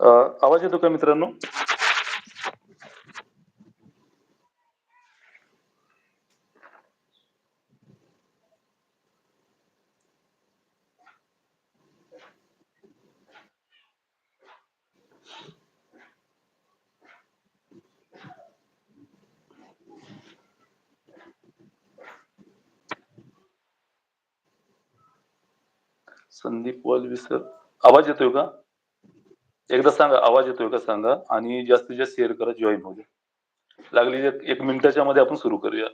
आवाज येतो का मित्रांनो? संदीप वालवी सर आवाज येतोय का? एकदा सांगा आवाज येतोय का सांगा? आणि जास्तीत जास्त शेअर करा जॉईन होऊ लागली एक मिनिटाच्या मध्ये आपण सुरू करूया.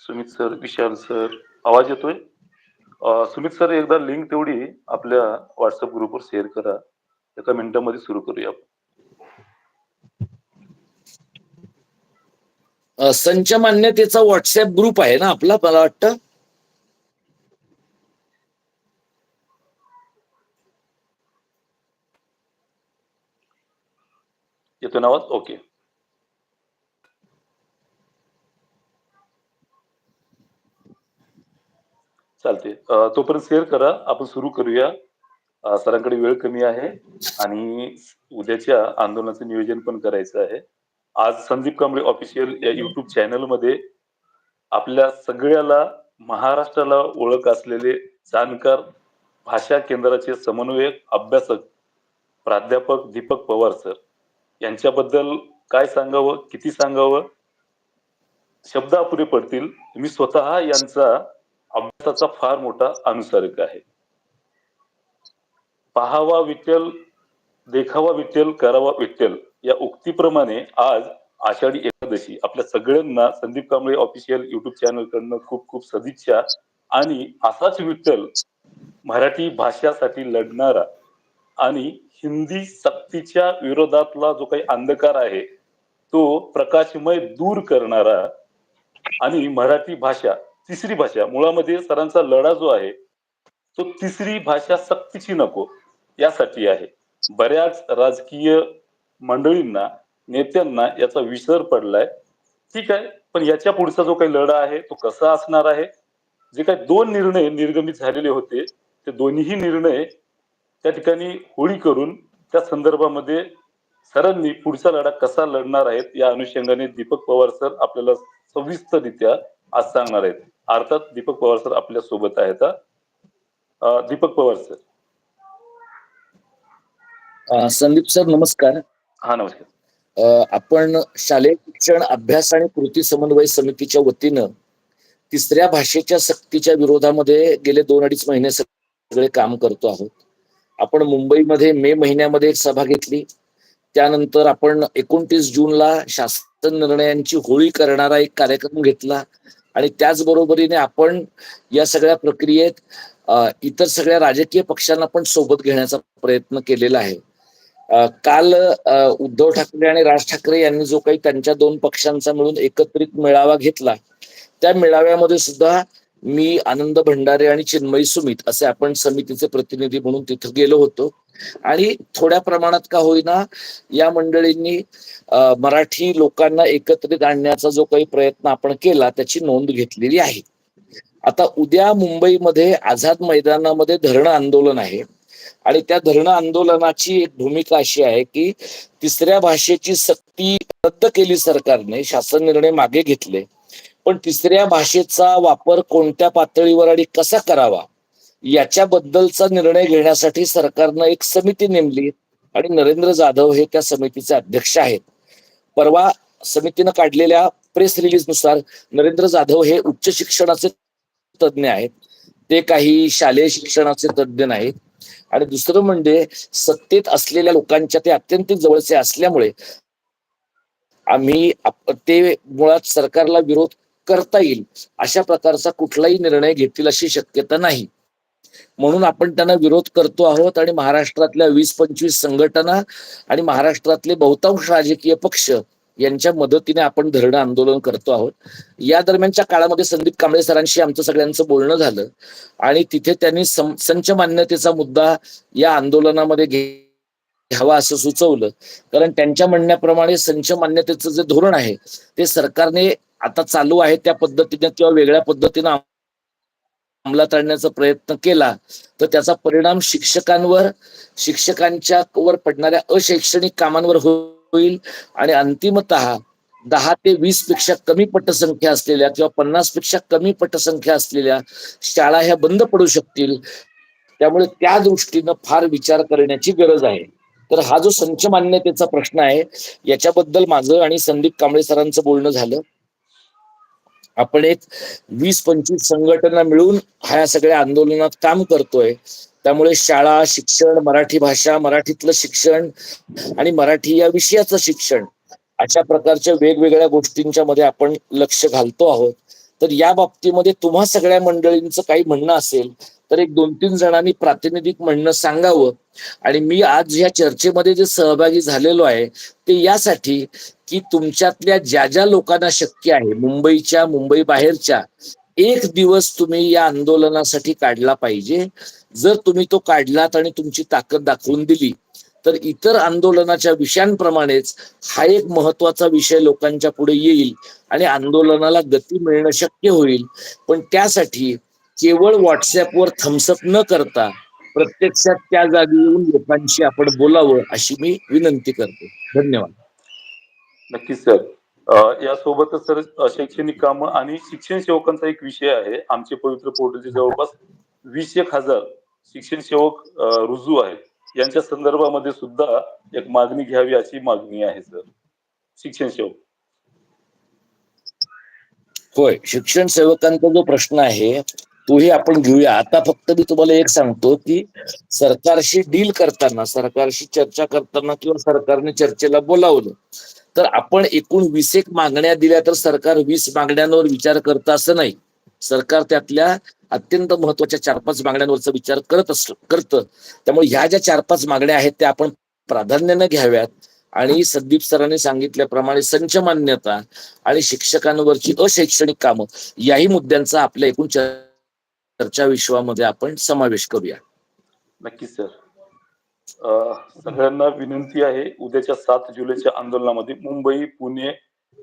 सुमित सर विशाल सर आवाज येतोय? सुमित सर एकदा लिंक तेवढी आपल्या व्हॉट्सअप ग्रुपवर शेअर करा. एका मिनिटामध्ये सुरू करूया आपण. संच मान्यतेचा व्हॉट्सअप ग्रुप आहे ना आपला मला वाटतं? येतो ना ओके. चालते तोपर्यंत शेअर करा. आपण सुरू करूया. सरांकडे वेळ कमी आहे आणि उद्याच्या आंदोलनाचं नियोजन पण करायचं आहे. आज संदीप कांबळे ऑफिशियल या युट्यूब चॅनलमध्ये आपल्या सगळ्याला महाराष्ट्राला ओळख असलेले जाणकार भाषा केंद्राचे समन्वयक अभ्यासक प्राध्यापक दीपक पवार सर. यांच्याबद्दल काय सांगावं किती सांगावं? शब्द अपुरे पडतील. मी स्वतः यांचा अभ्यासाचा फार मोठा अनुसारक आहे. पाहावा विठ्ठल देखावा विठ्ठल करावा विठ्ठल. या उक्तीप्रमाणे आज आषाढी एकादशी आपल्या सगळ्यांना Sandeep Kamble official YouTube channel कडनं खूप खूप सदिच्छा. आणि असाच विठ्ठल मराठी भाषासाठी लढणारा आणि हिंदी सक्तीच्या विरोधातला जो काही अंधकार आहे तो प्रकाशमय दूर करणारा आणि मराठी भाषा तिसरी भाषा मुळामध्ये सरांचा लढा जो आहे तो तिसरी भाषा सक्तीची नको यासाठी आहे. बऱ्याच राजकीय मंडळींना नेत्यांना याचा विसर पडलाय. ठीक आहे पण याच्या पुढचा जो काही लढा आहे तो कसा असणार आहे? जे काही दोन निर्णय निर्गमित झालेले होते ते दोन्हीही निर्णय त्या ठिकाणी होळी करून त्या संदर्भामध्ये सरांनी पुढचा लढा कसा लढणार आहेत या अनुषंगाने दीपक पवार सर आपल्याला सविस्तरित्या आज सांगणार आहेत. अर्थात दीपक पवार सर आपल्यासोबत आहेत दीपक पवार सर. संदीप सर नमस्कार. हा नमस्कार. अ, आपण शालेय शिक्षण अभ्यास आणि कृती समन्वय समितीच्या वतीनं तिसऱ्या भाषेच्या सक्तीच्या विरोधामध्ये गेले दोन अडीच महिने सगळे काम करतो आहोत. आपण मुंबईमध्ये मे महिन्यामध्ये एक सभा घेतली. त्यानंतर आपण एकोणतीस जूनला शासन निर्णयांची होळी करणारा एक कार्यक्रम घेतला आणि त्याचबरोबरीने आपण या सगळ्या प्रक्रियेत इतर सगळ्या राजकीय पक्षांना पण सोबत घेण्याचा प्रयत्न केलेला आहे. काल उद्धव ठाकरे आणि राज ठाकरे यांनी जो काही त्यांच्या दोन पक्षांचा मिळून एकत्रित मेळावा घेतला त्या मेळाव्यामध्ये सुद्धा मी आनंद भंडारे आणि चिन्मयी सुमित असे आपण समितीचे प्रतिनिधी म्हणून तिथं गेलो होतो. आणि थोड्या प्रमाणात का होईना या मंडळींनी मराठी लोकांना एकत्रित आणण्याचा जो काही प्रयत्न आपण केला त्याची नोंद घेतलेली आहे. आता उद्या मुंबईमध्ये आझाद मैदानामध्ये धरणं आंदोलन आहे. आणि त्या धरणं आंदोलनाची एक भूमिका अशी आहे की तिसऱ्या भाषेची सक्ती रद्द केली सरकारने शासन निर्णय मागे घेतले. पण तिसऱ्या भाषेचा वापर कोणत्या पातळीवर आणि कसा करावा याच्याबद्दलचा निर्णय घेण्यासाठी सरकारनं एक समिती नेमली आणि नरेंद्र जाधव हे त्या समितीचे अध्यक्ष आहेत. परवा समितीनं काढलेल्या प्रेस रिलीजनुसार नरेंद्र जाधव हे उच्च शिक्षणाचे तज्ज्ञ आहेत. ते काही शालेय शिक्षणाचे तज्ज्ञ नाहीत. आणि दुसरं म्हणजे सत्तेत असलेल्या लोकांच्या ते अत्यंत जवळचे असल्यामुळे आम्ही ते मुळात सरकारला विरोध करता येईल अशा प्रकारचा कुठलाही निर्णय घेतील अशी शक्यता नाही. म्हणून आपण त्यांना विरोध करतो आहोत आणि महाराष्ट्रातल्या वीस पंचवीस संघटना आणि महाराष्ट्रातले बहुतांश राजकीय पक्ष यांच्या मदतीने आपण धरणं आंदोलन करतो आहोत. या दरम्यानच्या काळामध्ये संदीप कांबळे सरांशी आमचं सगळ्यांचं बोलणं झालं. आणि तिथे त्यांनी संच मान्यतेचा मुद्दा या आंदोलनामध्ये घे- घ्यावा असं सुचवलं. कारण त्यांच्या म्हणण्याप्रमाणे संच मान्यतेचं जे धोरण आहे ते सरकारने आता चालू आहे त्या पद्धतीने किंवा वेगळ्या पद्धतीनं अंमलात आणण्याचा प्रयत्न केला तर त्याचा परिणाम शिक्षकांवर शिक्षकांच्या वर पडणाऱ्या अशैक्षणिक कामांवर होईल. आणि अंतिमतः दहा ते वीसपेक्षा कमी पटसंख्या असलेल्या किंवा पन्नासपेक्षा कमी पटसंख्या असलेल्या शाळा ह्या बंद पडू शकतील. त्यामुळे त्या दृष्टीनं फार विचार करण्याची गरज आहे. तर हा जो संच मान्यतेचा प्रश्न आहे याच्याबद्दल माझं आणि संदीप कांबळे सरांचं बोलणं झालं. आपण एक वीस पंचवीस संघटना मिळून ह्या सगळ्या आंदोलनात काम करतोय. त्यामुळे शाळा शिक्षण मराठी भाषा मराठीतलं शिक्षण आणि मराठी या विषयाचं शिक्षण अशा प्रकारच्या वेगवेगळ्या गोष्टींच्या मध्ये आपण लक्ष घालतो आहोत. तर या बाबतीमध्ये तुम्हा सगळ्या मंडळींचं काही म्हणणं असेल तर एक दोन तीन जणांनी प्रातिनिधिक म्हणणं सांगावं. आणि मी आज या चर्चेमध्ये जे सहभागी झालेलो आहे ते यासाठी की तुमच्यातल्या ज्या ज्या लोकांना शक्य आहे मुंबईच्या मुंबई बाहेरच्या एक दिवस तुम्ही या आंदोलनासाठी काढला पाहिजे. जर तुम्ही तो काढलात आणि तुमची ताकद दाखवून दिली तर इतर आंदोलनाच्या विषयांप्रमाणेच हा एक महत्त्वाचा विषय लोकांच्या पुढे येईल आणि आंदोलनाला गती मिळणं शक्य होईल. पण त्यासाठी केवळ व्हॉट्सअपवर थम्सअप न करता प्रत्यक्षात त्या जागी येऊन लोकांशी आपण बोलावं अशी मी विनंती करतो. धन्यवाद. नक्कीच सर. यासोबतच सर शैक्षणिक कामं आणि शिक्षण सेवकांचा एक विषय आहे. आमचे पवित्र पोर्टलचे जवळपास वीस एक हजार शिक्षण सेवक रुजू आहेत. यांच्या संदर्भामध्ये सुद्धा एक मागणी घ्यावी अशी मागणी आहे सर. शिक्षण सेवक. होय शिक्षण सेवकांचा जो प्रश्न आहे तोही आपण घेऊया. आता फक्त मी तुम्हाला एक सांगतो की सरकारशी डील करताना सरकारशी चर्चा करताना किंवा सरकारने चर्चेला बोलावलं तर आपण एकूण वीस एक मागण्या दिल्या तर सरकार वीस मागण्यांवर विचार करतं असं नाही. सरकार त्यातल्या अत्यंत महत्त्वाच्या चार पाच मागण्यांवरचा विचार करत अस करतं. त्यामुळे ह्या ज्या चार पाच मागण्या आहेत त्या आपण प्राधान्यानं घ्याव्यात. आणि संदीप सरांनी सांगितल्याप्रमाणे संच मान्यता आणि शिक्षकांवरची अशैक्षणिक कामं याही मुद्द्यांचा आपल्या एकूण चर्चा विश्वामध्ये आपण समावेश करूया. नक्कीच सर. सगळ्यांना विनंती आहे उद्याच्या सात जुलैच्या आंदोलनामध्ये मुंबई पुणे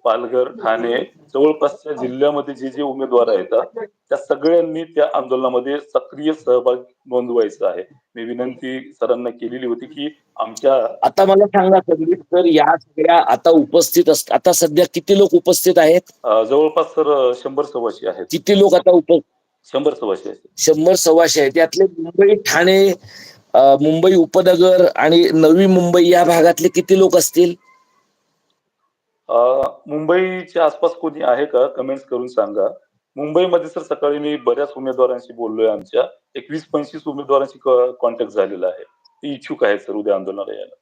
पालघर ठाणे जवळपासच्या जिल्ह्यामध्ये जे जे उमेदवार आहेत त्या सगळ्यांनी त्या आंदोलनामध्ये सक्रिय सहभाग नोंदवायचा आहे. मी विनंती सरांना केलेली होती की आमच्या आता मला सांगा संदीप सर या सगळ्या आता उपस्थित आता सध्या किती लोक उपस्थित आहेत? जवळपास सर शंभर सव्वाशे आहेत. किती लोक आता उप शंभर सव्वाशे आहेत. शंभर सव्वाशे आहेत. यातले मुंबई ठाणे मुंबई उपनगर आणि नवी मुंबई या भागातले किती लोक असतील? मुंबईच्या आसपास कोणी आहे का? कमेंट्स करून सांगा. मुंबईमध्ये सर सकाळी मी बऱ्याच उमेदवारांशी बोललोय आमच्या. एक वीस पंचवीस उमेदवारांशी कॉन्टॅक्ट झालेला आहे. ते इच्छुक आहेत सर उद्या आंदोलनाला यायला.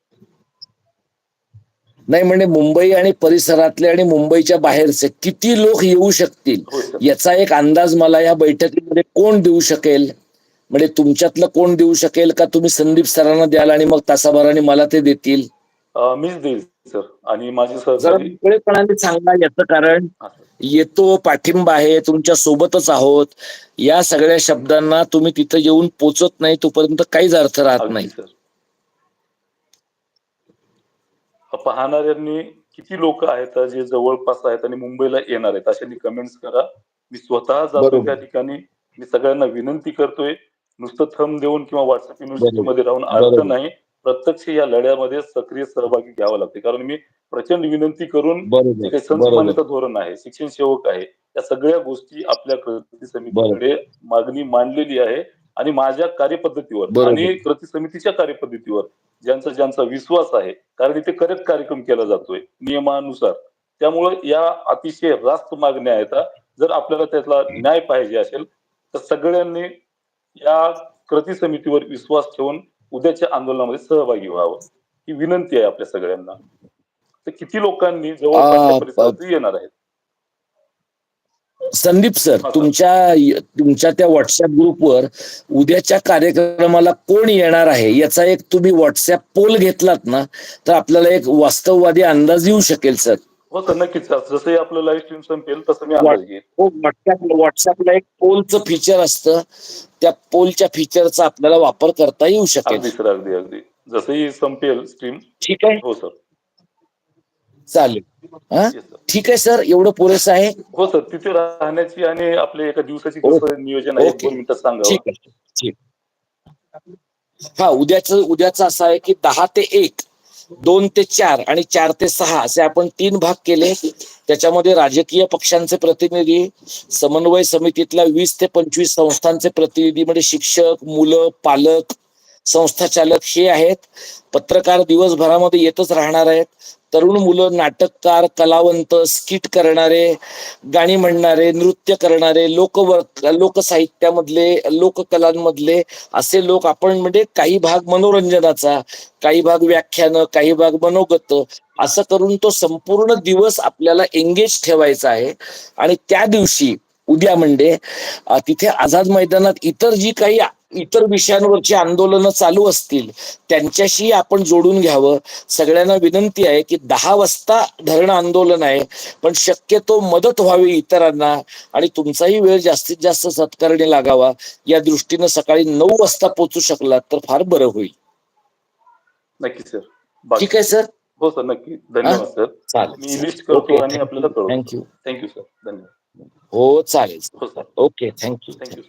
नाही म्हणजे मुंबई आणि परिसरातले आणि मुंबईच्या बाहेरचे किती लोक येऊ शकतील? याचा एक अंदाज मला या बैठकीमध्ये कोण देऊ शकेल? म्हणजे तुमच्यातलं कोण देऊ शकेल का? तुम्ही संदीप सरांना द्याल आणि मग तासाभराने मला ते देतील? मीच देईल. सर आणि माझे जरा सहकारी मोकळेपणाने सांगा याचं कारण. येतो पाठिंबा आहे तुमच्या सोबतच आहोत. या सगळ्या शब्दांना तुम्ही तिथं येऊन पोचत नाही तोपर्यंत काहीच अर्थ राहत नाही. सर पाहणाऱ्यांनी किती लोक आहेत जे जवळपास आहेत आणि मुंबईला येणार आहेत अशांनी कमेंट्स करा. मी स्वतः जातो. त्या ठिकाणी. मी सगळ्यांना विनंती करतोय. नुसतं थंब देऊन किंवा व्हॉट्सअप युनिव्हर्सिटी मध्ये राहून अर्थ बरोबर. नाही. प्रत्यक्ष या लढ्यामध्ये सक्रिय सहभागी घ्यावं लागते. कारण मी प्रचंड विनंती करून जे काही धोरण आहे शिक्षण सेवक आहे या सगळ्या गोष्टी आपल्या कृती समितीकडे मागणी मांडलेली आहे आणि माझ्या कार्यपद्धतीवर. आणि कृती समितीच्या कार्यपद्धतीवर ज्यांचा ज्यांचा विश्वास आहे कारण इथे करेक्ट कार्यक्रम केला जातोय नियमानुसार. त्यामुळे या अतिशय रास्त मागण्या आहेत जर आपल्याला त्यातला न्याय पाहिजे असेल तर सगळ्यांनी या कृती समितीवर विश्वास ठेवून उद्याच्या आंदोलनामध्ये सहभागी व्हावं ही विनंती आहे आपल्या सगळ्यांना. तर किती लोकांनी परिसरात येणार आहेत? Sandeep sir sir. तुमच्या तुमच्या त्या व्हॉट्सअप ग्रुपवर उद्याच्या कार्यक्रमाला कोण येणार आहे याचा एक तुम्ही व्हॉट्सअप पोल घेतलात ना तर आपल्याला एक वास्तववादी अंदाज येऊ शकेल सर. हो सर नक्कीच. जसंही आपलं लाईव्ह स्ट्रीम संपेल तसं मी घेईन. हो व्हॉट्सअपला एक पोलचं फीचर असतं. त्या पोलच्या फीचरचा आपल्याला वापर करता येऊ शकेल. अगदी सर अगदी अगदी. जसंही संपेल स्ट्रीम ठीक आहे. हो सर. चालेल. हा? येस सर ठीक आहे सर. एवढं पुरेसं आहे. हो सर. तिथे राहण्याची आणि आपल्या एका दिवसाची. कसं नियोजन आहे ओके. दोन सांगावं ठीक आहे ठीक. हा उद्याच उद्याचं असं आहे की दहा ते एक दोन ते चार आणि चार ते सहा असे आपण तीन भाग केले. त्याच्यामध्ये राजकीय पक्षांचे प्रतिनिधी समन्वय समितीतल्या वीस ते पंचवीस संस्थांचे प्रतिनिधी म्हणजे शिक्षक मुलं पालक संस्था चालक हे आहेत. पत्रकार दिवसभरामध्ये येतच राहणार आहेत. तरुण मुलं नाटककार कलावंत स्किट करणारे गाणी म्हणणारे नृत्य करणारे लोकवर्क लोकसाहित्यामधले लोककलांमधले असे लोक आपण म्हणजे काही भाग मनोरंजनाचा काही भाग व्याख्यानं काही भाग मनोगत असं करून तो संपूर्ण दिवस आपल्याला एंगेज ठेवायचा आहे. आणि त्या दिवशी उद्या म्हणजे तिथे आझाद मैदानात इतर जी काही इतर विषयांवरची आंदोलनं चालू असतील त्यांच्याशी आपण जोडून घ्यावं. सगळ्यांना विनंती आहे की दहा वाजता धरणं आंदोलन आहे पण शक्यतो मदत व्हावी इतरांना आणि तुमचाही वेळ जास्तीत जास्त सत्कारणी लागावा. या दृष्टीनं सकाळी नऊ वाजता पोहोचू शकलात तर फार बरं होईल. नक्की सर ठीक आहे सर हो सर नक्की. धन्यवाद सर मी चालेल. लिस्ट करतो आणि आपल्याला थँक्यू थँक्यू सर धन्यवाद. हो चालेल हो सर ओके थँक्यू थँक्यू